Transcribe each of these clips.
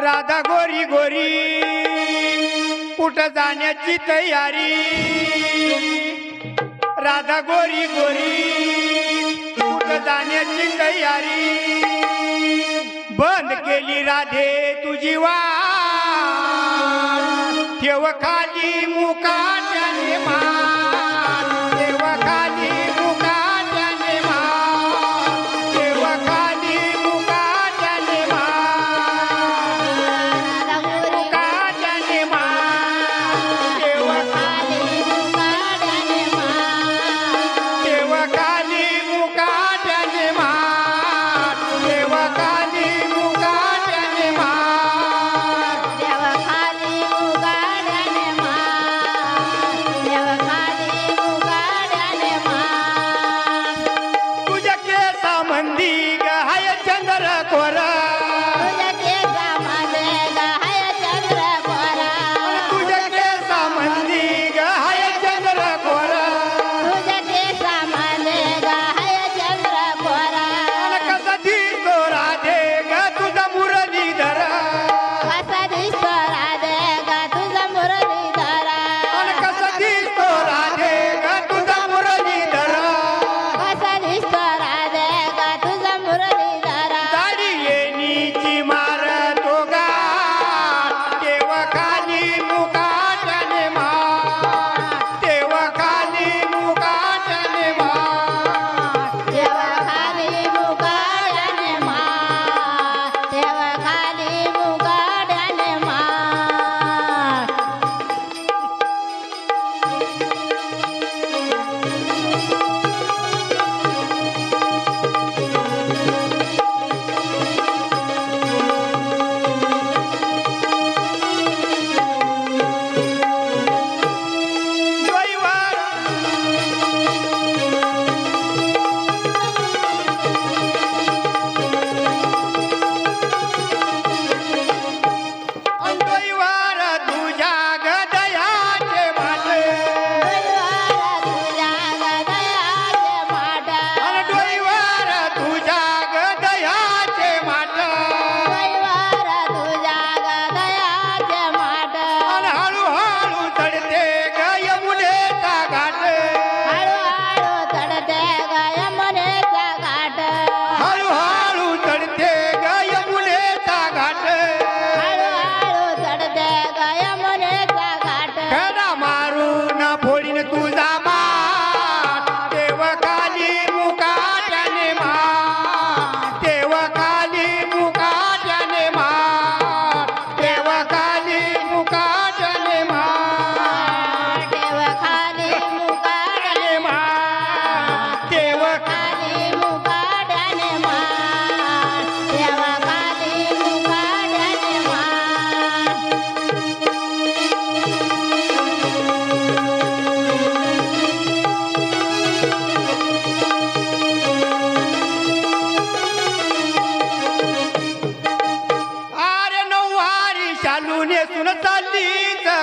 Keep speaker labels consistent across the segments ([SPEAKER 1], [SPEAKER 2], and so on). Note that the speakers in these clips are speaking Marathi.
[SPEAKER 1] राधा गोरी गोरी कुठ जाण्याची तयारी? राधा गोरी गोरी कुठ जाण्याची तयारी? बंद केली राधे तुझी वा ठेव खाली मुका मा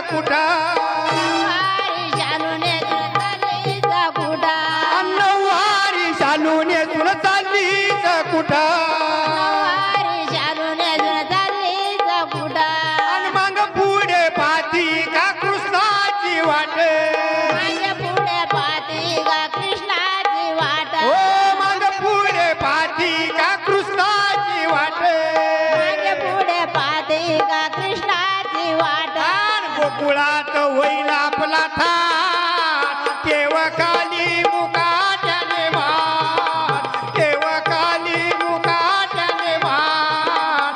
[SPEAKER 1] कुठा? नऊवारी चालून कुठा? गोकुळात होईल आपला था केव काली मुकाटने मान केव काली
[SPEAKER 2] मुकाटने मान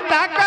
[SPEAKER 1] ತಾಕ